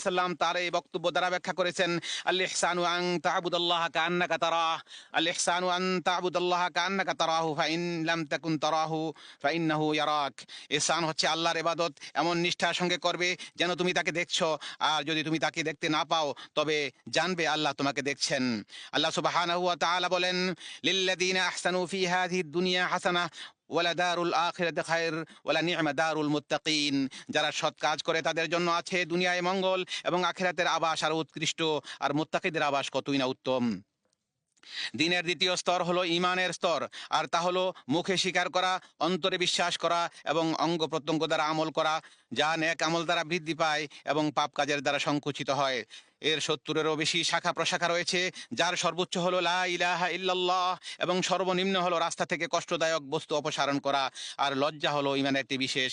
সাল্লাম তার এই বক্তব্য দ্বারা ব্যাখ্যা করেছেন, আল ইহসানু আন তা'বুদাল্লাহ কান্নাকা তারাহ। আল ইহসানু আন তা'বুদাল্লাহ কান্নাকা তারাহু, ফাইন লাম তাকুন তারাহু, ফাইন্নাহু ইয়ারাক। ইহসান হচ্ছে আল্লাহর ইবাদত, এমন নিষ্ঠার সঙ্গে করবে যেন তুমি তাকে দেখছ, আর যদি তুমি তাকে দেখতে না পাও, তবে জানবে আল্লাহ তোমাকে দেখছেন। আল্লাহ সুবহানাহু ওয়া তাআলা বলেন, লিল্লাযীনা আহসানু ফি হাযিহিদ দুনিয়া হাসানা ওয়ালা দারুল আখিরাতে খায়র, ওয়ালা নি'মা দারুল মুত্তাকিন। যারা সৎ কাজ করে তাদের জন্য আছে দুনিয়ায় মঙ্গল এবং আখিরাতের আবাস আর উৎকৃষ্ট। আর মুত্তাকিদের আবাস কতই না উত্তম। দিনের দ্বিতীয় স্তর হলো ইমানের স্তর। আর তা হলো মুখে স্বীকার করা, অন্তরে বিশ্বাস করা এবং অঙ্গ প্রত্যঙ্গ দ্বারা আমল করা, যা নেক আমল দ্বারা বৃদ্ধি পায় এবং পাপ কাজের দ্বারা সংকুচিত হয়। এর সত্তরেরও বেশি শাখা প্রশাখা রয়েছে, যার সর্বোচ্চ হলো লা ইলাহা ইল্লাল্লাহ এবং সর্বনিম্ন হলো রাস্তা থেকে কষ্টদায়ক বস্তু অপসারণ করা, আর লজ্জা হলো ইমানের একটি বিশেষ,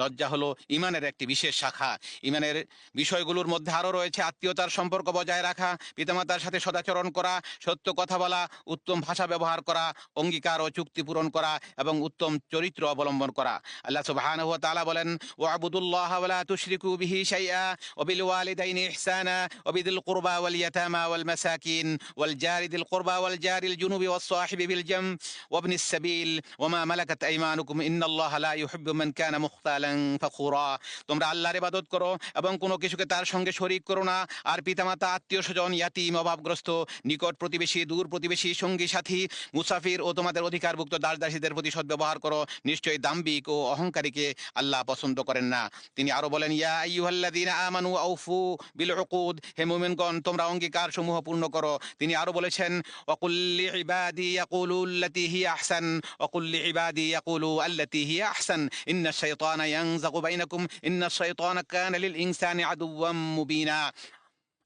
লজ্জা হলো ইমানের একটি বিশেষ শাখা। ইমানের বিষয়গুলোর মধ্যে আরও রয়েছে আত্মীয়তার সম্পর্ক বজায় রাখা, পিতামাতার সাথে সদাচরণ করা, সত্য কথা বলা, উত্তম ভাষা ব্যবহার করা, অঙ্গীকার ও চুক্তি পূরণ করা এবং উত্তম চরিত্র অবলম্বন করা। আল্লাহ সুবহানাহু ওয়া তাআলা বলেন ওয়াবুদুল্লাহ ওয়া লা তুশরিকু বিহি শাইআ ওয়া বিল ওয়ালিদাইনি ইহসানা وبذي القربى واليتامى والمساكين والجار ذي القربى والجار الجنوب والصاحب بالجنب وابن السبيل وما ملكت أيمانكم إن الله لا يحب من كان مختالا فخورا তোমরা আল্লাহর ইবাদত করো এবং কোনো কিছুকে তার সঙ্গে শরীক করো না আর পিতামাতা আত্মীয় স্বজন ইয়াতিম অভাবগ্রস্ত নিকট প্রতিবেশী দূর প্রতিবেশী সঙ্গী সাথী মুসাফির ও তোমাদের অধিকারভুক্ত দাস দাসীদের প্রতি সদ্ব্যবহার করো নিশ্চয়ই দাম্বিক ও অহংকারীকে আল্লাহ পছন্দ করেন না তিনি আরো বলেন ইয়া আইয়ুহাল্লাযীনা আমানু আউফু বিল উকুদ হে মুমিনগণ, তোমরা অঙ্গীকার সমূহ পূর্ণ করো। তিনি আরও বলেছেন অকুল্লি ইবাদি ইয়াকুলু আল্লাতী হিয়া আহসান ওয়াকুল্লি ইবাদি ইয়াকুলু আল্লাতী হিয়া আহসান, ইন্না শাইতানা ইয়ানজাগু বাইনাকুম, ইন্না শাইতানা কানা লিল ইনসানি আদুওয়াম মুবিনা।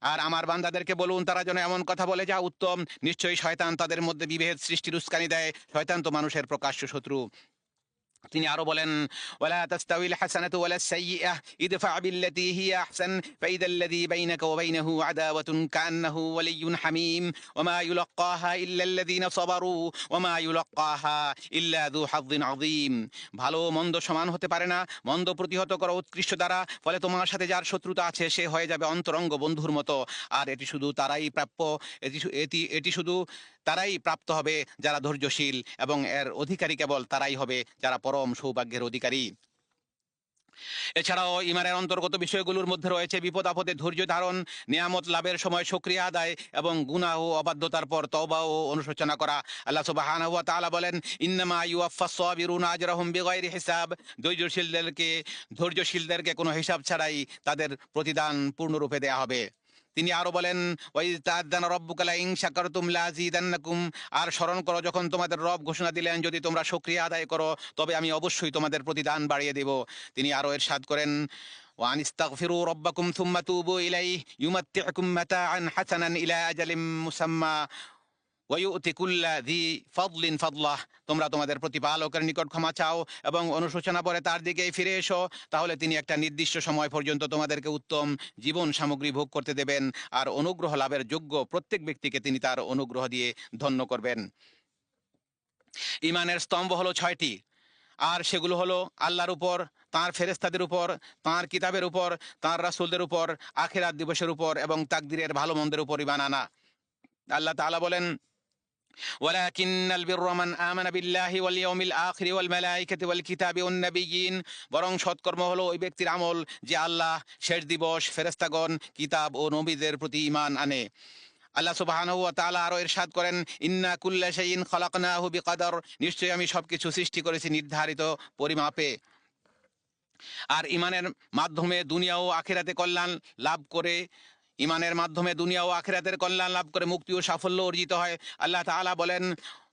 আর আমার বান্দাদেরকে বলুন, তারা যেন এমন কথা বলে, যা উত্তম। নিশ্চয়ই শয়তান তাদের মধ্যে বিভেদ সৃষ্টির উস্কানি দেয়। শয়তান তো মানুষের প্রকাশ্য শত্রু। তিনি আরও বলেন, ওয়ালা তাস্তাউইল হাসানাতু ওয়ালা সাইয়্যিআ ইদফা বিল্লাতী হিয়া আহসান ফাইদা আল্লাযী বাইনাকা ওয়া বাইনাহু আদাওয়াতুন কান্নাহু ওয়ালিয়্যুন হামীম ওয়ামা ইউলাক্কাহা ইল্লা আল্লাযীনা সাবারু ওয়ামা ইউলাক্কাহা ইল্লা যু হাযযিন আযীম। ভালো মন্দ সমান হতে পারে না, মন্দ প্রতিহত করা উৎকৃষ্ট দ্বারা, ফলে তোমার সাথে যার শত্রুতা আছে, সে হয়ে যাবে অন্তরঙ্গ বন্ধুর মতো। আর এটি শুধু তারাই প্রাপ্য এটি এটি শুধু তারাই প্রাপ্ত হবে যারা ধৈর্যশীল এবং এর অধিকারী কেবল তারাই হবে যারা পরম সৌভাগ্যের অধিকারী। এছাড়াও ইমানের অন্তর্গত বিষয়গুলোর মধ্যে রয়েছে বিপদ আপদে ধৈর্য ধারণ, নিয়ামত লাভের সময় সক্রিয় আদায় এবং গুনাহ ও অবাধ্যতার পর তওবা ও অনুশোচনা করা। আল্লাহ সুবহানাহু ওয়া তাআলা বলেন, ইন্নামা ইউয়াফফাস সাবিরুনা আজরাহুম বিগাইরি হিসাব। ধৈর্যশীলদেরকে ধৈর্যশীলদেরকে কোনো হিসাব ছাড়াই তাদের প্রতিদান পূর্ণরূপে দেয়া হবে। তিনি আরো বলেন ওয়াইজ তাআযানা রাব্বুকা লা ইন শাকারতুম লাযীদান্নাকুম আর স্মরণ করো যখন তোমাদের রব ঘোষণা দিলেন যদি তোমরা শুকরিয়া আদায় করো তবে আমি অবশ্যই তোমাদের প্রতিদান বাড়িয়ে দেব তিনি আরো এরশাদ করেন وأن استغفروا ربكم ثم توبوا إليه يمتعكم متاعا حسنا إلى أجل مسمى ফদলাহ তোমরা তোমাদের প্রতিপালকের নিকট ক্ষমা চাও এবং অনুশোচনা পরে তার দিকেই ফিরে এসো। তাহলে তিনি একটা নির্দিষ্ট সময় পর্যন্ত তোমাদেরকে উত্তম জীবন সামগ্রী ভোগ করতে দেবেন আর অনুগ্রহ লাভের যোগ্য প্রত্যেক ব্যক্তিকে তিনি তার অনুগ্রহ দিয়ে ধন্য করবেন। ইমানের স্তম্ভ হলো ছয়টি। আর সেগুলো হলো আল্লাহর উপর, তার ফেরেস্তাদের উপর, তার কিতাবের উপর, তার রাসূলদের উপর, আখেরাত দিবসের উপর এবং তাকদিরের ভালো মন্দের উপর ইমান আনা। আল্লাহ তাআলা বলেন ولكن البر من آمن بالله واليوم الآخر والملائكة والكتاب والنبيين বরং সৎকর্ম হলো ওই ব্যক্তির আমল যে আল্লাহ শেষ দিবস ফেরেস্তাগণ কিতাব ও নবীদের প্রতি ঈমান আনে আল্লাহ সুবহানাহু ওয়া তাআলা আরো ইরশাদ করেন ইন্না কুল্লা শাইইন খালাকনাহু বিকদর নিশ্চয়ই আমি সবকিছু সৃষ্টি করেছি নির্ধারিত পরিমাপে আর ইমানের মাধ্যমে দুনিয়া ও আখিরাতে কল্যাণ লাভ করে ইমানের মাধ্যমে দুনিয়া ও আখিরাতের কল্যাণ লাভ করে মুক্তি ও সাফল্য অর্জিত হয়। আল্লাহ তাআলা বলেন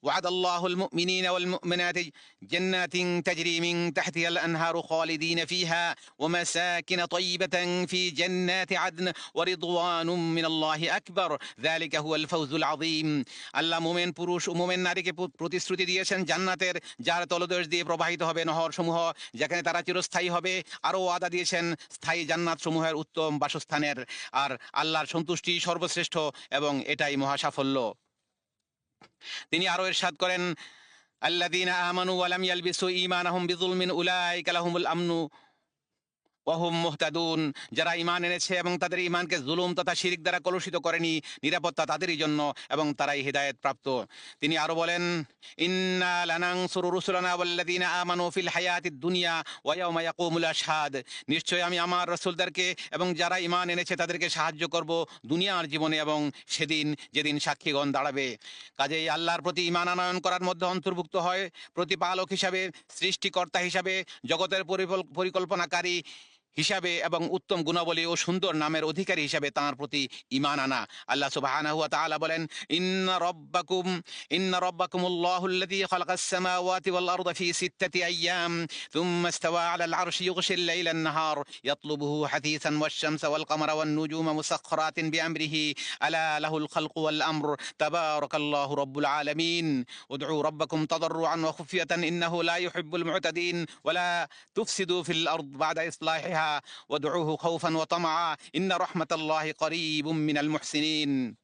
وعد الله المؤمنين والمؤمنات جنات تجري من تحتها الأنهار خالدين فيها ومساكن طيبة في جنات عدن ورضوان من الله أكبر ذلك هو الفوز العظيم আল্লাহ মোমেন পুরুষ ও মোমেন নারীকে প্র- প্রতিশ্রুতি দিয়েছেন জান্নাতের যার তলদেশ দিয়ে প্রবাহিত হবে নহর সমূহ যেখানে তারা চিরস্থায়ী হবে আরও ওয়াদা দিয়েছেন স্থায়ী জান্নাত সমূহের উত্তম বাসস্থানের আর আল্লাহর সন্তুষ্টি সর্বশ্রেষ্ঠ এবং এটাই মহা সাফল্য তিনি আরও ইরশাদ করেন আল্লাযীনা আমানু ওয়া লাম ইয়ালবিসু ঈমানাহুম বিযুলমিন উলাইকা লাহুমুল আমনু মুহতাদুন, যারা ইমান এনেছে এবং তাদের ইমানকে জুলুম তথা শিরিক দ্বারা কলুষিত করেনি, নিরাপত্তা তাদেরই জন্য এবং তারাই হেদায়েত প্রাপ্ত তিনি আরও বলেন দুনিয়া ওয়া নিশ্চয় আমি আমার রাসূলদেরকে এবং যারা ইমান এনেছে তাদেরকে সাহায্য করব দুনিয়ার জীবনে এবং সেদিন যেদিন সাক্ষীগণ দাঁড়াবে। কাজেই আল্লাহর প্রতি ইমান আনয়ন করার মধ্যে অন্তর্ভুক্ত হয়। প্রতিপালক হিসাবে, সৃষ্টিকর্তা হিসাবে, জগতের পরিকল্পনাকারী হিসাবে এবং উত্তম গুণাবলী ও সুন্দর নামের অধিকারী হিসাবে তাঁর প্রতি ইমান আনা। আল্লাহ সুবহানাহু ওয়া তাআলা বলেন, ইন্না রাব্বাকুম, ইন্না রাব্বাকুমুল্লাহুল্লাযী খালাকাস সামাওয়াতি ওয়াল আরদা ফি সিত্তাতি আইয়াম থুম্মা ইস্তাওয়া আলাল আরশি ইউগশিল লাইলা আন-নাহার ইয়াতলুবুহু হাথিসান ওয়াশ-শামসা ওয়াল কামারা ওয়ান-নুজুমা মুসাখখারাতিন বিআমরিহি, আলা লাহুল খালকু ওয়াল আমর, তাবারাকাল্লাহু রাব্বুল আলামিন, উদউ রাব্বাকুম তাদাররুআন ওয়া খুফিয়াতান ইন্নাহু লা ইউহিব্বুল মু'তাদিন ওয়া লা তুফসিদু ফিল আরদ বা'দা ইসলাহিহা وادعوه خوفا وطمعا إن رحمة الله قريب من المحسنين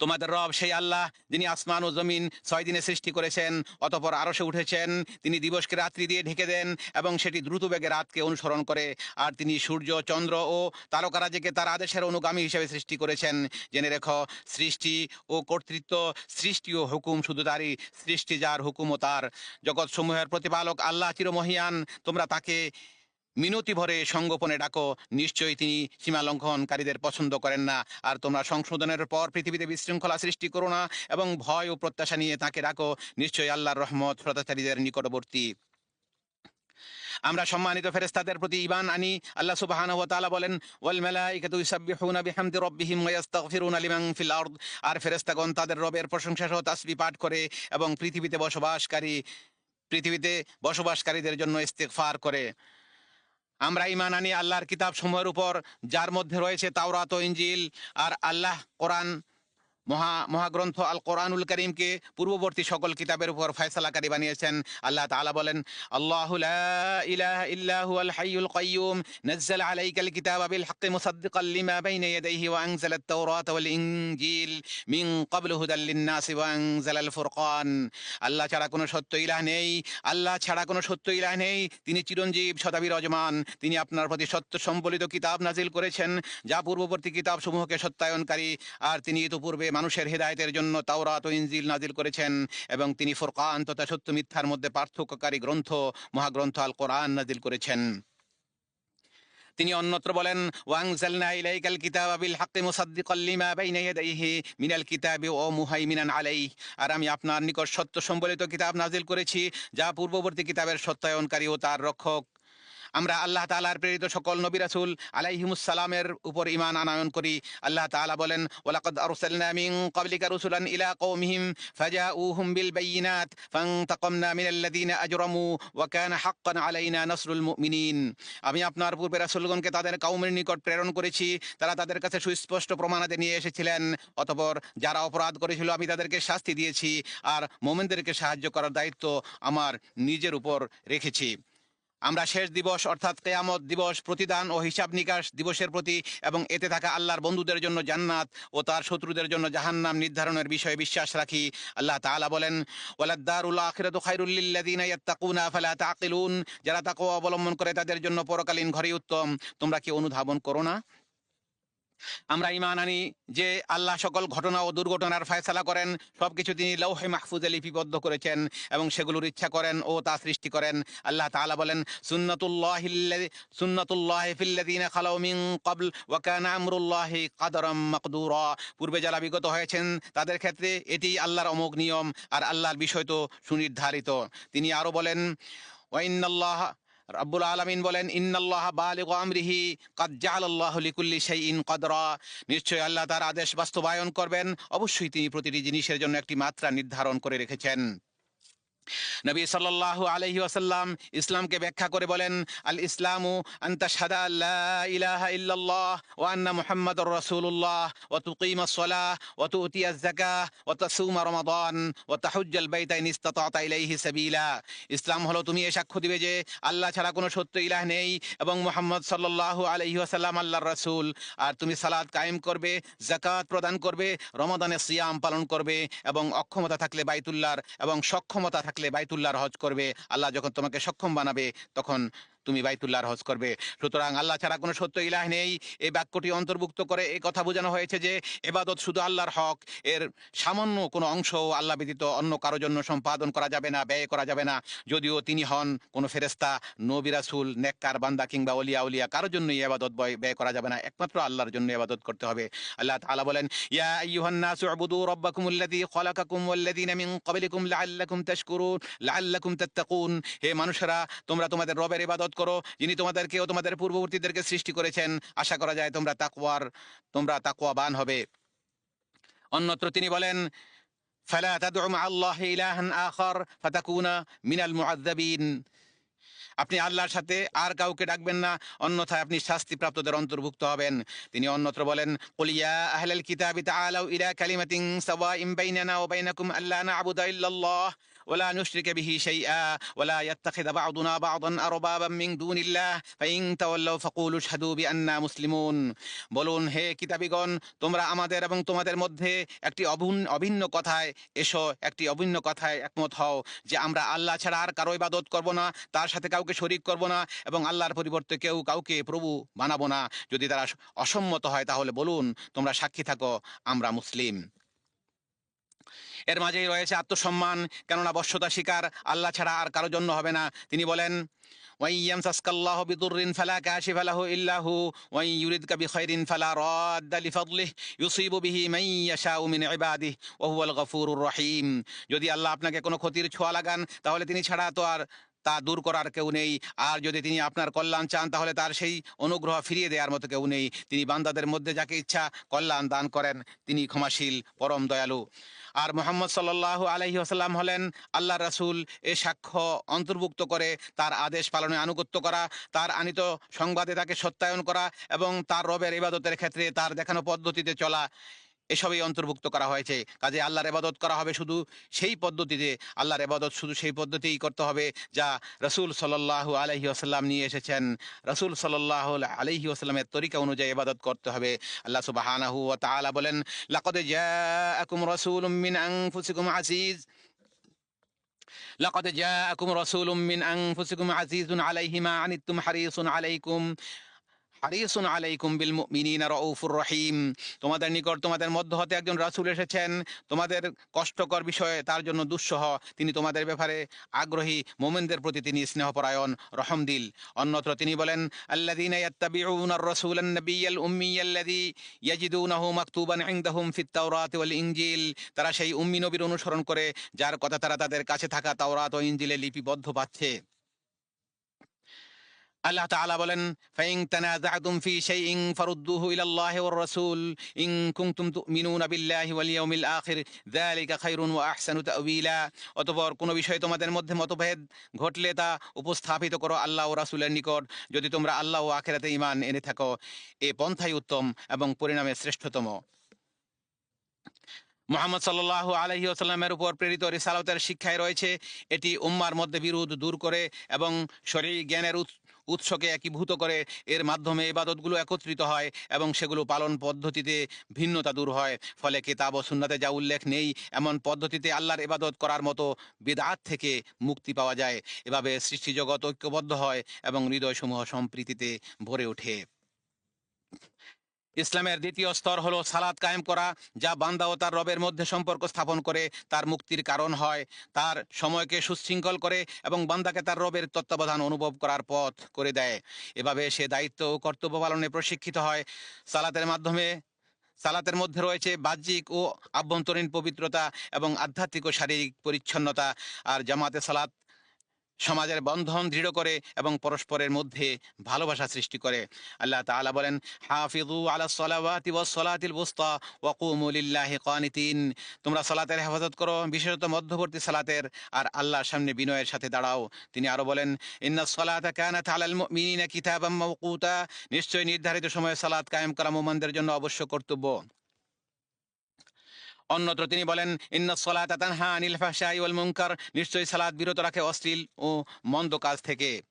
তোমাদের রব সেই আল্লাহ যিনি আসমান ও জমিন ছয় দিনে সৃষ্টি করেছেন অতপর আরশে উঠেছেন তিনি দিবসকে রাত্রি দিয়ে ঢেকে দেন এবং সেটি দ্রুত বেগে রাতকে অনুসরণ করে আর তিনি সূর্য চন্দ্র ও তারকারাজিকে তার আদেশের অনুগামী হিসেবে সৃষ্টি করেছেন জেনে রেখো সৃষ্টি ও কর্তৃত্ব সৃষ্টি ও হুকুম শুধু তারই সৃষ্টি যার হুকুম ও তার জগৎ সমূহের প্রতিপালক আল্লাহ চিরমহিয়ান তোমরা তাকে মিনতি ভরে সঙ্গোপনে ডাকো। নিশ্চয়ই তিনি সীমা লঙ্ঘনকারীদের পছন্দ করেন না। আর তোমরা সংশোধনের পর পৃথিবীতে বিশৃঙ্খলা সৃষ্টি করো না এবং ভয় ও প্রত্যাশা নিয়ে তাকে ডাকো। নিশ্চয়ই আল্লাহর রহমত শ্রদ্ধাচারীদের নিকটবর্তী। আমরা সম্মানিত ফেরেস্তাদের প্রতি ঈমান আনি। আল্লাহ সুবহানাহু ওয়া বলেন, ওয়াল মালাইকাতু ইউসাব্বিহুনা বিহামদি রাব্বিহিম ওয়া ইস্তাগফিরুনা লিমান ফিল আর ফেরেস্তাগণ তাদের রবের প্রশংসা সহ তাসবিহ পাঠ করে এবং পৃথিবীতে বসবাসকারী, পৃথিবীতে বসবাসকারীদের জন্য ইস্তেগফার করে। আমরা ইমান আনি আল্লাহর কিতাব সময়ের উপর, যার মধ্যে রয়েছে তাওরাত ইঞ্জিল আর আল্লাহ কোরআন মহা, মহাগ্রন্থ আল কোরআনুল করিমকে পূর্ববর্তী সকল কিতাবের উপর ফয়সালাকারী বানিয়েছেন। আল্লাহ তাআলা বলেন, আল্লাহ ইলাহা নাযাল আলাইকাল কিতাবা ফুরকান। আল্লাহ ছাড়া কোনো সত্য ইলাহ নেই। আল্লাহ ছাড়া কোনো সত্য ইলাহ নেই। তিনি চিরঞ্জীব সদা রজমান তিনি আপনার প্রতি সত্য সম্বলিত কিতাব নাজিল করেছেন, যা পূর্ববর্তী কিতাব সমূহকে সত্যায়নকারী। আর তিনি ইতোপূর্বে মানুষের হেদায়েতের জন্য তাওরাত ও ইনজিল নাজিল করেছেন এবং তিনি ফুরকান তথা সত্য মিথ্যার মধ্যে পার্থক্যকারী গ্রন্থ, মহাগ্রন্থ আল কোরআন নাজিল করেছেন। তিনি অন্যত্র বলেন, ওয়াংজালনা ইলাইকাল কিতাবা বিল হাক্কি মুসাদ্দিকাল বাইনা ইয়াদাইহি মিনাল কিতাবি ওয়া মুহাইমিনান আলাইহি। আর আমি আপনার নিকট সত্য সম্বলিত কিতাব নাজিল করেছি, যা পূর্ববর্তী কিতাবের সত্যায়নকারী ও তার রক্ষক। আমরা আল্লাহ তাআলার প্রেরিত সকল নবী রাসুল আলাইহিমুস সালামের উপর ঈমান আনয়ন করি। আল্লাহ তাআলা বলেন, ওয়ালাকাদ আরসালনা মিন রুসুলান ইলা কওমিহিম ফাজাউহুম বিল বাইয়িনাত ফান্তাকামনা মিনাল্লাযীনা আজরামু ওয়া কানা হাক্কান আলাইনা নাসরুল মুমিনিন। আমি আপনার পূর্বে রাসূলগণকে তাদের কওমের নিকট প্রেরণ করেছি। তারা তাদের কাছে সুস্পষ্ট প্রমাণাদি নিয়ে এসেছিলেন। অতঃপর যারা অপরাধ করেছিল, আমি তাদেরকে শাস্তি দিয়েছি। আর মোমেনদেরকে সাহায্য করার দায়িত্ব আমার নিজের উপর রেখেছি। আমরা শেষ দিবস অর্থাৎ কেয়ামত দিবস, প্রতিদান ও হিসাব নিকাশ দিবসের প্রতি এবং এতে থাকা আল্লাহর বন্ধুদের জন্য জান্নাত ও তার শত্রুদের জন্য জাহান্নাম নির্ধারণের বিষয়ে বিশ্বাস রাখি। আল্লাহ তাআলা বলেন যারা তাকে অবলম্বন করে তাদের জন্য পরকালীন ঘরে উত্তম। তোমরা কি অনুধাবন করো না? আমরা ইমান আনি যে আল্লাহ সকল ঘটনা ও দুর্ঘটনার ফয়সালা করেন, সবকিছু তিনি লৌহে মাহফুজে লিপিবদ্ধ করেছেন এবং সেগুলোর ইচ্ছা করেন ও তা সৃষ্টি করেন। আল্লাহ তাআলা বলেন, সুন্নাতুল্লাহ কাদারাম মাকদুরা। পূর্বে যারা বিগত হয়েছেন, তাদের ক্ষেত্রে এটি আল্লাহর অমোঘ নিয়ম আর আল্লাহর বিষয় তো সুনির্ধারিত। তিনি আরও বলেন রাব্বুল আলমিন বলেন, ইন্নাল্লাহ বালিগ আমরিহি, কাদ জাআলাল্লাহু লিকুল্লি শাইইন কদরা। নিশ্চয়ই আল্লাহ তার আদেশ বাস্তবায়ন করবেন। অবশ্যই তিনি প্রতিটি জিনিসের জন্য একটি মাত্রা নির্ধারণ করে রেখেছেন। নবী সাল্লাল্লাহু আলাইহি ওয়াসাল্লাম ইসলামকে ব্যাখ্যা করে বলেন, আল ইসলামু আনতা লা ইলাহা ইল্লাল্লাহ ওয়া আন্না তাসুমা রমাদান ওয়া তাহুজ্জাল বাইতা ইন ইলাইহি সাবিলা। ইসলাম হলো তুমি এ সাক্ষ্য দিবে যে আল্লাহ ছাড়া কোনো সত্য ইলাহ নেই এবং মুহাম্মদ সাল্লাল্লাহু আলাইহি ওয়াসাল্লাম আল্লাহর রাসূল। আর তুমি সালাত কায়েম করবে জাকাত প্রদান করবে রমাদানে সিয়াম পালন করবে এবং অক্ষমতা থাকলে বাইতুল্লাহর এবং সক্ষমতা থাকলে বাইতুল্লাহর হজ করবে আল্লাহ যখন তোমাকে সক্ষম বানাবে তখন তুমি বাইতুল্লাহর হজ করবে। সুতরাং আল্লাহ ছাড়া কোনো সত্য ইলাহ নেই। এই বাক্যটি অন্তর্ভুক্ত করে এই কথা বোঝানো হয়েছে যে, এবাদত শুধু আল্লাহর হক, এর সামান্য কোনো অংশ আল্লাহ ব্যতীত অন্য কারোর জন্য সম্পাদন করা যাবে না, ব্যয় করা যাবে না। যদিও তিনি হন কোনো ফেরেস্তা নবী রাসূল, নেককার বান্দা কিংবা অলিয়া উলিয়া, কারোর জন্যই এবাদত ব্যয় ব্যয় করা যাবে না। একমাত্র আল্লাহর জন্য এবাদত করতে হবে। আল্লাহ তাআলা বলেন, ইয়া আইয়ুহান নাসু উবুদু রাব্বাকুমুল্লাযী খালাকাকুম ওয়াল্লাযীনা মিন ক্বাবলিকুম লাআল্লাকুম তাশকুরুন, লাআল্লাকুম তাত্তাকুন। হে মানুষেরা, তোমরা তোমাদের রবের ইবাদত করো, যিনি তোমাদেরকে ও তোমাদের পূর্ববর্তীদেরকে সৃষ্টি করেছেন। আশা করা যায় তোমরা তাকুয়ার তোমরা তাকুয়াবান হবে। অন্যত্র তিনি বলেন, ফালা তাদউ মা আল্লাহ ইলাহান আখর, ফাতাকুনা মিনাল আপনি আল্লাহর সাথে আর কাউকে ডাকবেন না, অন্যথায় আপনি শাস্তিপ্রাপ্তদের অন্তর্ভুক্ত হবেন। তিনি অন্যত্র বলেন কলিয়া আহলাল কিতাবি তাআলাউ ইলা কালিমাতিন সাওয়াইন বাইনানা ওয়া বাইনাকুম আল্লা না'বুদা ইল্লাল্লাহ। ولا نشرك به شيئا ولا يتخذ بعضنا بعضا أربابا من دون الله فإن تولوا فقولوا اشهدوا بأننا مسلمون বলুন হে কিতাবিগণ তোমরা আমাদের এবং তোমাদের মধ্যে একটি অভিন্ন অভিন্ন কথায় এসো একটি অভিন্ন কথায় একমত হও যে আমরা আল্লাহ ছাড়া আর কারো ইবাদত করব না তার সাথে কাউকে শরিক করব না এবং আল্লাহর পরিবর্তে কেউ কাউকে প্রভু বানাবো না যদি তারা অসম্মত হয় তাহলে বলুন তোমরা সাক্ষী থাকো আমরা মুসলিম এর মাঝেই রয়েছে আত্মসম্মান, কেননা বশ্যতা শিকার, আল্লাহ ছাড়া আর কারও জন্য হবে না। তিনি বলেন সাসকাল্লাহ ইল্লাহু ইউরিদ ফালা রহিম। যদি আল্লাহ আপনাকে কোনো ক্ষতির ছোঁয়া লাগান, তাহলে তিনি ছাড়া তো আর তা দূর করার কেউ নেই। আর যদি তিনি আপনার কল্যাণ চান, তাহলে তার সেই অনুগ্রহ ফিরিয়ে দেওয়ার মতো কেউ নেই। তিনি বান্দাদের মধ্যে যাকে ইচ্ছা কল্যাণ দান করেন, তিনি ক্ষমাশীল, পরম দয়ালু। আর মোহাম্মদ সাল্লাহ আলহি আসাল্লাম হলেন আল্লাহ রাসূল। এ সাক্ষ্য অন্তর্ভুক্ত করে তার আদেশ পালনে আনুগত্য করা, তার আনিত সংবাদে তাকে সত্যায়ন করা এবং তার রবের ইবাদতের ক্ষেত্রে তার দেখানো পদ্ধতিতে চলা। এসবই অন্তর্ভুক্ত করা হয়েছে কাজে আল্লাহর এবাদত করা হবে শুধু সেই পদ্ধতিতে আল্লাহর এবাদত শুধু সেই পদ্ধতিই করতে হবে যা রসুল সাল্লাহ আলহি আসাল্লাম নিয়ে এসেছেন রসুল সাল্লাহ আলহি আসাল্লামের তরিকা অনুযায়ী এবাদত করতে হবে আল্লাহ সুবাহানাহু ও তাআলা বলেন লাকদ জাআকুম রাসূলুম মিন আনফুসিকুম আজিজ لقد جاءكم رسول من أنفسكم عزيز عليه ما عنتم حريص عليكم হারিসুন আলাইকুম বিল মুমিনিনা রাউফুর রহিম। তোমাদের নিকট তোমাদের মধ্য হতে একজন রাসূল এসেছেন। তোমাদের কষ্টকর বিষয়ে তার জন্য দুঃসহ। তিনি তোমাদের ব্যাপারে আগ্রহী। মোমেনদের প্রতি তিনি স্নেহপরায়ণ রহমদিল অন্যত্র তিনি বলেন, আল্লাযীনা ইয়াত্তাবিউনার রাসূলান নাবিয়্যাল উম্মিয়াল্লাযী ইয়াজিদুনাহু মাকতুবান ইনদাহুম ফিত তাওরাতি ওয়াল ইনজিল। তারা সেই উম্মি নবীর অনুসরণ করে, যার কথা তারা তাদের কাছে থাকা তাওরাত ও ইনজিলে লিপিবদ্ধ পাচ্ছে। আল্লাহ তাআলা বলেন, ফাইন তানাযাতুম ফি শাইইন ফারুদ্দুহু ইলাল্লাহি ওয়ার রাসূল, ইন কুনতুম তুমিনুনা বিল্লাহি ওয়াল ইয়াউমিল আখির, যালিকা খায়রুন ওয়া আহসানু তা'ওয়িলা। অতঃপর কোন বিষয়ে তোমাদের মধ্যে মতভেদ ঘটলে তা উপস্থাপিত করো আল্লাহ ও রাসূলের নিকট। যদি তোমরা আল্লাহ ও আখিরাতে ঈমান এনে থাকো, এ পন্থাই উত্তম এবং পরিণামে শ্রেষ্ঠতম। মোহাম্মদ সাল্লাহ আলহি আসাল্লামের উপর প্রেরিত রিসালতের শিক্ষায় রয়েছে, এটি উম্মার মধ্যে বিরোধ দূর করে এবং শরীর জ্ঞানের উৎসকে একীভূত করে। এর মাধ্যমে ইবাদতগুলো একত্রিত হয় এবং সেগুলো পালন পদ্ধতিতে ভিন্নতা দূর হয়। ফলে কেতাব ও সুন্নাতে যা উল্লেখ নেই, এমন পদ্ধতিতে আল্লাহর এবাদত করার মতো বেদাত থেকে মুক্তি পাওয়া যায়। এভাবে সৃষ্টিজগৎ ঐক্যবদ্ধ হয় এবং হৃদয়সমূহ সম্প্রীতিতে ভরে ওঠে। ইসলামের দ্বিতীয় স্তর হলো সালাদ কায়েম করা, যা বান্দা ও তার রবের মধ্যে সম্পর্ক স্থাপন করে, তার মুক্তির কারণ হয়, তার সময়কে সুশৃঙ্খল করে এবং বান্দাকে তার রবের তত্ত্বাবধান অনুভব করার পথ করে দেয়। এভাবে সে দায়িত্ব ও কর্তব্য পালনে প্রশিক্ষিত হয়। সালাতের মাধ্যমে, সালাতের মধ্যে রয়েছে বাহ্যিক ও আভ্যন্তরীণ পবিত্রতা এবং আধ্যাত্মিক ও শারীরিক পরিচ্ছন্নতা। আর জামাতে সালাত সমাজের বন্ধন দৃঢ় করে এবং পরস্পরের মধ্যে ভালোবাসা সৃষ্টি করে। আল্লাহ তাআলা বলেন হাফিজু আলা সলাওয়াতি ওয়াস সলাতিল বুস্তা ওয়া কানিতিন তোমরা সালাতের হেফাজত করো, বিশেষত মধ্যবর্তী সালাতের, আর আল্লাহর সামনে বিনয়ের সাথে দাঁড়াও। তিনি আরও বলেন ইন্নাস সালাতা কানাত আলাল মুমিনিনা কিতাবাম মাওকুতা। নিশ্চয় নির্ধারিত সময়ে সালাত কায়েম করা মুমিনদের জন্য অবশ্য কর্তব্য। অন্যত্র তিনি বলেন, ইন্না সলাতা আনিল ফাহশাই ওয়াল মুনকার। নিশ্চয়ই সালাত বিরত রাখে অশ্লীল ও মন্দ কাজ থেকে।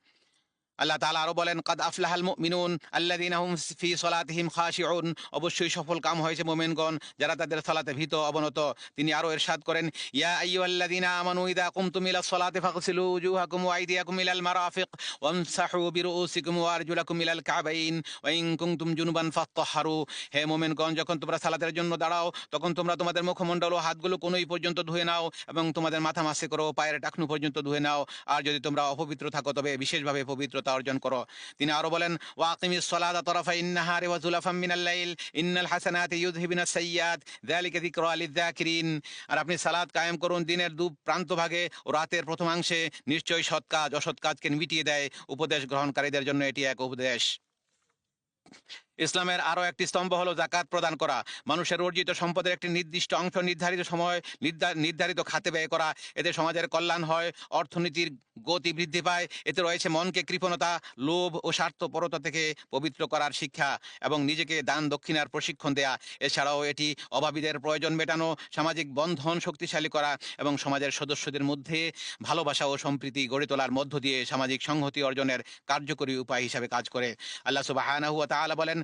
আল্লাহ তালা আরও বলেন, কাদ আফলাহাল মিনুন আল্লাযীনা হুম ফি সলাতিহিম খাশিউন। অবশ্যই সফল কাম হয়েছে মোমেনগণ, যারা তাদের সালাতে ভীত, অবনত। তিনি আরও ইরশাদ করেন, ইয়া আইয়ুহাল্লাযীনা আমানু ইযা কুমতুম ইলাস সালাতি ফাগসিলু উজুহাকুম ওয়া আইদিয়াকুম ইলাল মারাফিক ওয়ামসাহু বিরুউসিকুম ওয়া আরজুলাকুম ইলাল কাবাইন ওয়া ইন কুনতুম জুনুবান ফাত্তাহহারু হে মুমিনগণ, যখন তোমরা সালাতের জন্য দাঁড়াও, তখন তোমরা তোমাদের মুখমণ্ডল ও হাতগুলো কোনোই পর্যন্ত ধুয়ে নাও এবং তোমাদের মাথা মাসে করো, পায়ের টাকনু পর্যন্ত ধুয়ে নাও। আর যদি তোমরা অপবিত্র থাকো, তবে বিশেষভাবে পবিত্রতা অর্জন করো। তিনি আরও বলেন ওয়াকিমিস সলাদা তরফা ইন্নাহারে ওয়া যুলাফাম মিনাল লাইল, ইন্নাল হাসানাত ইউযহিবিনাস সাইয়্যাত, যালিকা যিকরা লিয-যাকিরিন আর আপনি সালাত কায়েম করুন দিনের দু প্রান্ত ভাগে ও রাতের প্রথমাংশে নিশ্চয়ই সৎ কাজ, অসৎ কাজকে মিটিয়ে দেয়। উপদেশ গ্রহণকারীদের জন্য এটি এক উপদেশ। ইসলামের আরও একটি স্তম্ভ হলো জাকাত প্রদান করা। মানুষের অর্জিত সম্পদের একটি নির্দিষ্ট অংশ নির্ধারিত সময় নির্ধা- নির্ধারিত খাতে ব্যয় করা। এতে সমাজের কল্যাণ হয়, অর্থনীতির গতি বৃদ্ধি পায়। এতে রয়েছে মনকে কৃপণতা, লোভ ও স্বার্থপরতা থেকে পবিত্র করার শিক্ষা এবং নিজেকে দান দক্ষিণার প্রশিক্ষণ দেয়া। এছাড়াও এটি অভাবীদের প্রয়োজন মেটানো, সামাজিক বন্ধন শক্তিশালী করা এবং সমাজের সদস্যদের মধ্যে ভালোবাসা ও সম্প্রীতি গড়ে তোলার মধ্য দিয়ে সামাজিক সংহতি অর্জনের কার্যকরী উপায় হিসাবে কাজ করে। আল্লাহ তাআলা বলেন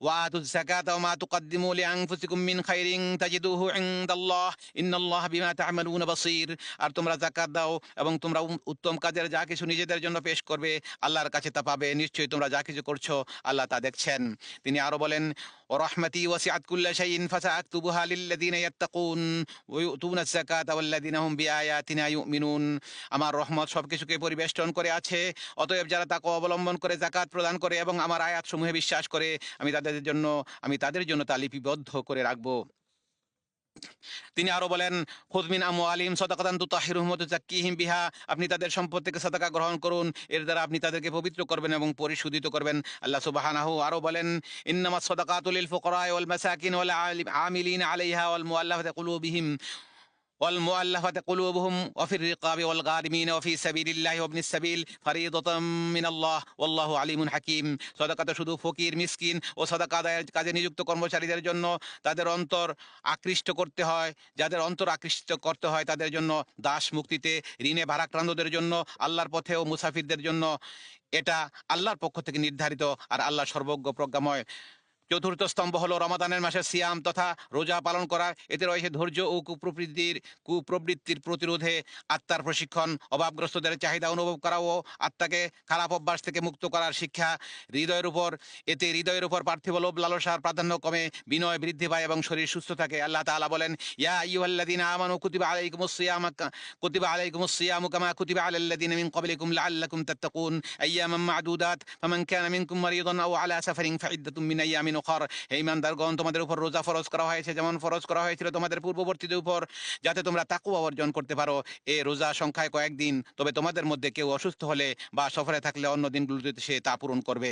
وآتوا الزكاة وما تقدموا لأنفسكم من خير تجدوه عند الله إن الله بما تعملون بصير আর তোমরা যাকাত দাও এবং তোমরা উম- উত্তম কাজের যা কিছু নিজেদের জন্য পেশ করবে আল্লাহর কাছে তা পাবে নিশ্চয়ই তোমরা যা কিছু করছো আল্লাহ তা দেখছেন তিনি আরো বলেন ورحمتي وسعت كل شيء فسأكتبها للذين يتقون ويؤتون الزكاة والذين هم بآياتنا يؤمنون আমার রহমত সবকিছুকে পরিবেষ্টন করে আছে অতএব যারা তাকে অবলম্বন করে জাকাত প্রদান করে এবং আমার আয়াত সমূহে বিশ্বাস করে আমি তাদের জন্য, আমি তাদের জন্য তা লিপিবদ্ধ করে রাখব। তিনি আরও বলেন খুদমিন আমু আলিম সদাকাতান তুতাহিরুহুম ওয়া তুযাক্কিহিম বিহা। আপনি তাদের সম্পদ থেকে সাদাকা গ্রহণ করুন, এর দ্বারা আপনি তাদেরকে পবিত্র করবেন এবং পরিশোধিত করবেন। আল্লাহ সুবহানাহু আরও বলেন, ইন্নামাস সাদাকাতু লিল ফুকারা ওয়াল মাসাকিন ওয়াল আমিলিন আলাইহা ওয়াল মুআল্লাফাতি والمؤلفة قلوبهم وفي الرقاب والغارمين وفي سبيل الله وابن السبيل فريضة من الله والله عليم حكيم সদাকাত শুধু ফকির মিসকিন ও সদাকা আদায়ের কাজে নিযুক্ত কর্মচারীদের জন্য তাদের অন্তর আকৃষ্ট করতে হয় যাদের অন্তর আকৃষ্ট করতে হয় তাদের জন্য দাস মুক্তিতে ঋণে ভারাক্রান্তদের জন্য আল্লাহর পথে ও মুসাফিরদের জন্য এটা আল্লাহর পক্ষ থেকে নির্ধারিত আর আল্লাহ সর্বজ্ঞ প্রজ্ঞাময় চতুর্থ স্তম্ভ হলো রমাদানের মাসে সিয়াম তথা রোজা পালন করা। এতে রয়েছে ধৈর্য ও কুপ্রবৃত্তির কুপ্রবৃত্তির প্রতিরোধে আত্মার প্রশিক্ষণ, অভাবগ্রস্তদের চাহিদা অনুভব করা ও আত্মাকে খারাপ অভ্যাস থেকে মুক্ত করার শিক্ষা। হৃদয়ের উপর এতে হৃদয়ের উপর পার্থিব লোভ লালসার প্রাধান্য কমে, বিনয় বৃদ্ধি পায় এবং শরীর সুস্থ থাকে। আল্লাহ তাআলা বলেন, ইয়া আইয়ুহাল্লাযীনা আমানু কুতিবা আলাইকুমুস সিয়াম কুতিবা আলাইকুমুস সিয়ামু কামা কুতিবা আলাল্লাযীনা মিন ক্বাবলিকুম লাআল্লাকুম তাত্তাকুন। আইয়ামান মা'দুদাত, ফামান কানা মিনকুম মারিদান আও আলা সাফারিন ফাইদ্দাতুম মিন আইয়ামিন উখর হে ইমানদারগণ, তোমাদের উপর রোজা ফরজ করা হয়েছে, যেমন ফরজ করা হয়েছিল তোমাদের পূর্ববর্তীদের উপর, যাতে তোমরা তাকুয়া অর্জন করতে পারো। এ রোজা সংখ্যায় কয়েকদিন, তবে তোমাদের মধ্যে কেউ অসুস্থ হলে বা সফরে থাকলে অন্য দিনগুলোতে সে তা পূরণ করবে।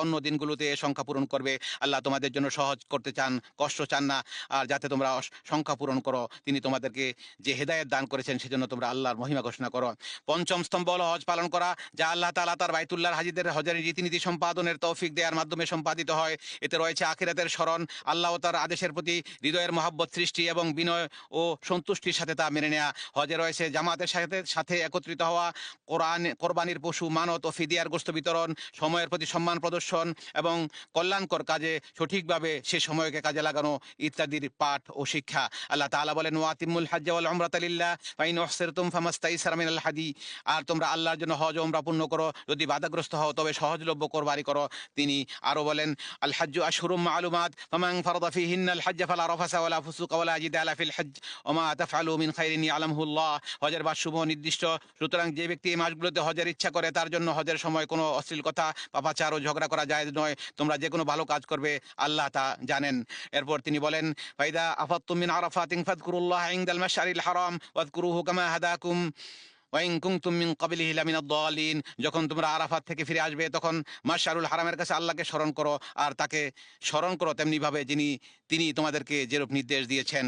অন্য দিনগুলোতে এ সংখ্যা পূরণ করবে। আল্লাহ তোমাদের জন্য সহজ করতে চান, কষ্ট চান না। আর যাতে তোমরা সংখ্যা পূরণ করো, তিনি তোমাদেরকে যে হেদায়েত দান করেছেন সেজন্য তোমরা আল্লাহর মহিমা ঘোষণা করো। পঞ্চম স্তম্ভ হলো হজ পালন করা, যা আল্লাহ তালা তার বাইতুল্লাহ হাজিদের হজের রীতিনীতি সম্পাদনের তৌফিক দেওয়ার মাধ্যমে সম্পাদিত হয়। এতে রয়েছে আখিরাতের স্মরণ, আল্লাহ তার আদেশের প্রতি হৃদয়ের মহাব্বত সৃষ্টি এবং বিনয় ও সন্তুষ্টির সাথে তা মেনে নেওয়া হজে রয়েছে জামাতের সাথে সাথে একত্রিত হওয়া, কোরআন, কোরবানির পশু মানত ও ফিদিয়ার গোস্ত বিতরণ, সময়ের প্রতি সম্মান প্রদর্শন এবং কল্যাণকর কাজে সঠিকভাবে সে সময়কে কাজে লাগানো ইত্যাদির পাঠ ও শিক্ষা। আল্লাহ তাআলা বলেন ওয়াতিমুল হজ্জ ওয়াল উমরাতা লিল্লাহ ফাইন উহসিরতুম ফামাস্তাইসারা মিনাল হাদি। আর তোমরা আল্লাহর জন্য হজ ও উমরা পূর্ণ করো, যদি বাধাগ্রস্ত হও তবে সহজলভ্য কোরবানি করো। তিনি আরও বলেন, আল হাজ্জু আশহুরুম মালুমাত, ফামান ফারাদা ফিহিন্নাল হজ্জ ফালা রাফাসা ওয়ালা ফুসুকা ওয়ালা জিদালা ফিল হজ্জ ওমা তাফআলু মিন খাইরিন ইয়ালামহুল্লাহ হজের নির্দিষ্ট, সুতরাং যে ব্যক্তি এই মাসগুলোতে হজের ইচ্ছা করে, তার জন্য হজের সময় কোনো অশ্লীল কথা পাপাচার ও ঝগড়া করা যায় নয়, তোমরা যে কোনো ভালো কাজ করবে, আল্লাহ তা জানেন। এরপর তিনি বলেন, ফাইদা আফাত্তুম মিন আরাফাতিন ফাযকুরুল্লাহ ইনদাল মাশআরিল হারাম ওয়াযকুরুহু কামা হাদাকুম যখন তোমরা আরাফাত থেকে ফিরে আসবে, তখন মাশারুল হারামের কাছে আল্লাহকে স্মরণ করো, আর তাকে স্মরণ করো তেমনিভাবে যিনি, তিনি তোমাদেরকে যেরূপ নির্দেশ দিয়েছেন।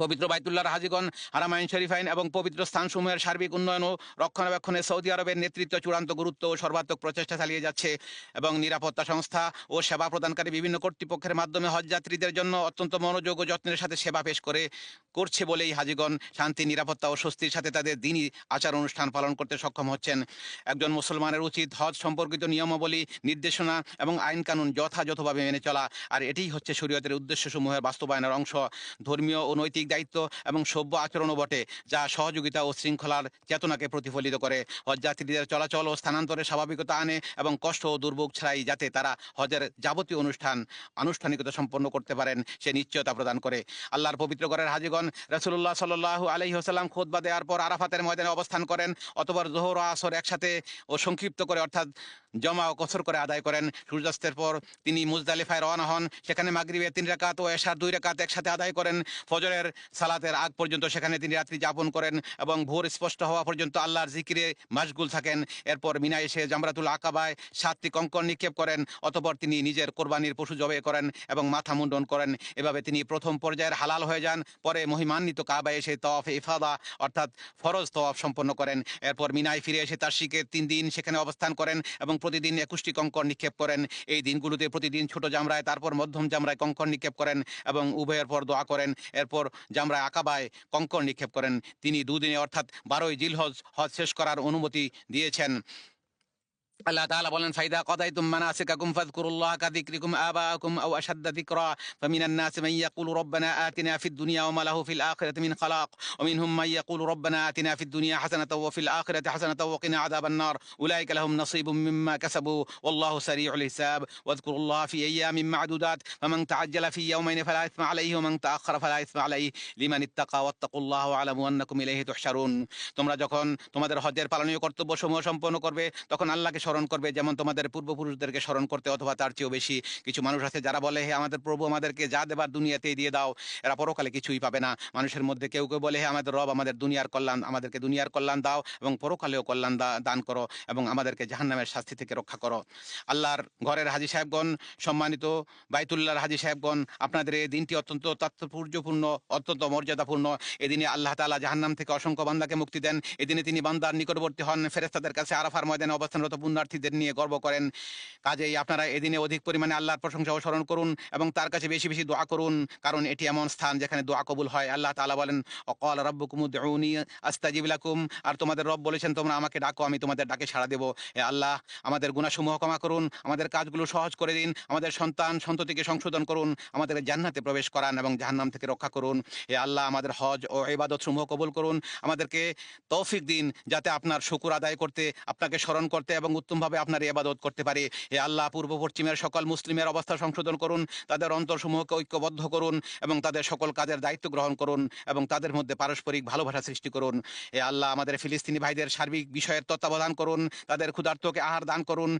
পবিত্র বাইতুল্লাহর হাজিগণ, হারামাইন শরীফাইন এবং পবিত্র স্থানসমূহের সার্বিক উন্নয়ন ও রক্ষণাবেক্ষণে সৌদি আরবের নেতৃত্ব চূড়ান্ত গুরুত্ব ও সর্বাত্মক প্রচেষ্টা চালিয়ে যাচ্ছে এবং নিরাপত্তা সংস্থা ও সেবা প্রদানকারী বিভিন্ন কর্তৃপক্ষের মাধ্যমে হজযাত্রীদের জন্য অত্যন্ত মনোযোগ ও যত্নের সাথে সেবা পেশ করে, করছে বলেই হাজিগণ শান্তি, নিরাপত্তা ও স্বস্তির সাথে তাদের দিনই আচার অনুষ্ঠান পালন করতে সক্ষম হচ্ছেন। একজন মুসলমানের উচিত হজ সম্পর্কিত নিয়মাবলী, নির্দেশনা এবং আইন কানুন যথাযথভাবে মেনে চলা, আর এটিই হচ্ছে শরীয়তের উদ্দেশ্যসমূহের বাস্তবায়নের অংশ। ধর্মীয় ও নৈতিক দায়িত্ব এবং সভ্য আচরণও বটে, যা সহযোগিতা ও শৃঙ্খলার চেতনাকে প্রতিফলিত করে। হজযাত্রীদের চলাচল ও স্থানান্তরে স্বাভাবিকতা আনে এবং কষ্ট ও দুর্ভোগ ছাড়াই যাতে তারা হজের যাবতীয় অনুষ্ঠান আনুষ্ঠানিকতা সম্পন্ন করতে পারেন, সে নিশ্চয়তা প্রদান করে। আল্লাহর পবিত্র ঘরের হাজিগণ রসুল্লাহ সাল্লাহ আলহি হাসাল্লাম খোদবা দেওয়ার পর আরাফাতের ময়দানে অবস্থান করেন অতবার জোহর ও আসর একসাথে ও সংক্ষিপ্ত করে অর্থাৎ জমা ও কসর করে আদায় করেন। সূর্যাস্তের পর তিনি মুজদালিফায় রওনা হন, সেখানে মাগরিবে তিন রাকাত ও এশার দুই রাকাত একসাথে আদায় করেন। ফজরের সালাতের আগ পর্যন্ত সেখানে তিনি রাত্রি যাপন করেন এবং ভোর স্পষ্ট হওয়া পর্যন্ত আল্লাহর জিকিরে মাশগুল থাকেন। এরপর মিনা এসে জামরাতুল আকাবায় সাতটি কঙ্কর নিক্ষেপ করেন, অতপর তিনি নিজের কোরবানির পশু জবে করেন এবং মাথা মুন্ডন করেন। এভাবে তিনি প্রথম পর্যায়ের হালাল হয়ে যান, পরে মহিমান্বিত কাবায় এসে তফ ইফাদা অর্থাৎ ফরজ তওয়াফ সম্পন্ন করেন। এরপর মিনায় ফিরে এসে তার শিখে তিন দিন সেখানে অবস্থান করেন এবং প্রতিদিন একুশটি কঙ্কর নিক্ষেপ করেন। এই দিনগুলোতে প্রতিদিন ছোট জামরায়, তারপর মধ্যম জামরায় কঙ্কর নিক্ষেপ করেন এবং উভয়ের পর দোয়া করেন। এরপর জামরায় আকাবায় কঙ্কর নিক্ষেপ করেন। তিনি দুদিনে অর্থাৎ বারোই জিলহজ হজ শেষ করার অনুমতি দিয়েছেন। আল্লাহ তাআলা বলেন ফাইদা কাদাইতুম মানাসিকাকুম ফাযকুরুল্লাহ কাযিকরিকুম আবাআকুম আও আশাদ্দা যিকরা ফামিনান নাসি মান ইয়াকুলু রাব্বানা আতিনা ফিদ দুনিয়া ওয়া মা লাহু ফিল আখিরাতি মিন খালাক ওয়া মিনহুম মান ইয়াকুলু রাব্বানা আতিনা ফিদ দুনিয়া হাসানাতাও ওয়া ফিল আখিরাতি হাসানাতাও ওয়া কিনা আযাবান নার উলাইকা লাহুম নাসীবুম মিম্মা কাসাবু ওয়াল্লাহু সারিউল হিসাব ওয়াযকুরুল্লাহ ফি আইয়ামিন মা'দুদাত ফামান তা'আজ্জালা ফি ইয়াওমাইন ফালা ইসমা আলাইহি ওয়া মান তাআখারা ফালা ইসমা আলাইহি লিমান ইত্তাকা ওয়াত্তাকুল্লাহ ওয়া আলামু আন্নাকুম ইলাইহি তুহশারুন তোমরা যখন তোমাদের হজ্জের পালনীয় কর্তব্যসমূহ সম্পন্ন করবে, তখন আল্লাহকে স্মরণ করবে, যেমন তোমাদের পূর্বপুরুষদেরকে স্মরণ করতে অথবা তার চেয়েও বেশি কিছু মানুষ আছে যারা বলে, হে আমাদের প্রভু, আমাদেরকে যা দেবার দুনিয়াতেই দিয়ে দাও। এরা পরকালে কিছুই পাবে না। মানুষের মধ্যে কেউ কেউ বলে, হে আমাদের রব, আমাদের দুনিয়ার কল্যাণ, আমাদেরকে দুনিয়ার কল্যাণ দাও এবং পরকালেও কল্যাণ দান করো এবং আমাদেরকে জাহান্নামের শাস্তি থেকে রক্ষা করো। আল্লাহর ঘরের হাজি সাহেবগণ, সম্মানিত বাইতুল্লাহর হাজি সাহেবগণ, আপনাদের এই দিনটি অত্যন্ত তাৎপর্যপূর্ণ, অত্যন্ত মর্যাদাপূর্ণ। এদিনে আল্লাহ তালা জাহান্নাম থেকে অসংখ্য বান্দাকে মুক্তি দেন। এদিনে তিনি বান্দার নিকটবর্তী হন। ফেরেস্তাদের কাছে আরাফার ময়দানে অবস্থানরত পুণ্যার্থীদের নিয়ে গর্ব করেন। কাজেই আপনারা এদিনে অধিক পরিমাণে আল্লাহর প্রশংসা ও স্মরণ করুন এবং তার কাছে বেশি বেশি দোয়া করুন, কারণ এটি এমন স্থান যেখানে দোয়া কবুল হয়। আল্লাহ তাআলা বলেন, অকল রব্বুকুম উদউনি আস্তাজিব লাকুম। আর তোমাদের রব বলেছেন, তোমরা আমাকে ডাকো, আমি তোমাদের ডাকে সাড়া দেবো। হে আল্লাহ, আমাদের গুনাহসমূহ ক্ষমা করুন, আমাদের কাজগুলো সহজ করে দিন, আমাদের সন্তান সন্ততিকে সংশোধন করুন, আমাদের জান্নাতে প্রবেশ করান এবং জাহান্নাম থেকে রক্ষা করুন। এ আল্লাহ, আমাদের হজ ও ইবাদত সমূহ কবুল করুন, আমাদেরকে তৌফিক দিন যাতে আপনার শুকুর আদায় করতে, আপনাকে স্মরণ করতে এবং উত্তমভাবে আপনার ইবাদত করতে পারে। এ আল্লাহ পূর্ব পশ্চিমের সকল মুসলিমের অবস্থা সংশোধন করুন, তাদের অন্তরসমূহকে ঐক্যবদ্ধ করুন এবং তাদের সকল কাজের দায়িত্ব গ্রহণ করুন এবং তাদের মধ্যে পারস্পরিক ভালোবাসা সৃষ্টি করুন। এ আল্লাহ, আমাদের ফিলিস্তিনি ভাইদের সার্বিক বিষয়ের তত্ত্বাবধান করুন, তাদের ক্ষুধার্তকে আহার দান করুন।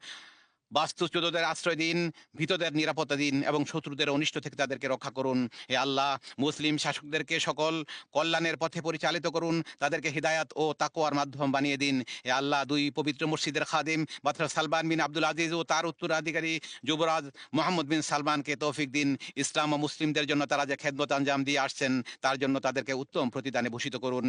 বাস্তুচ্যুতদের আশ্রয় দিন, ভীতদের নিরাপত্তা দিন এবং শত্রুদের অনিষ্ট থেকে তাদেরকে রক্ষা করুন। হে আল্লাহ, মুসলিম শাসকদেরকে সকল কল্যাণের পথে পরিচালিত করুন, তাদেরকে হিদায়াত ও তাকোয়ার মাধ্যম বানিয়ে দিন। হে আল্লাহ, দুই পবিত্র মসজিদের খাদিম বাথর সালমান বিন আব্দুল আজিজ ও তার উত্তরাধিকারী যুবরাজ মোহাম্মদ বিন সালমানকে তৌফিক দিন। ইসলাম ও মুসলিমদের জন্য তারা যে খেদমত আঞ্জাম দিয়ে আসছেন, তার জন্য তাদেরকে উত্তম প্রতিদানে ভূষিত করুন।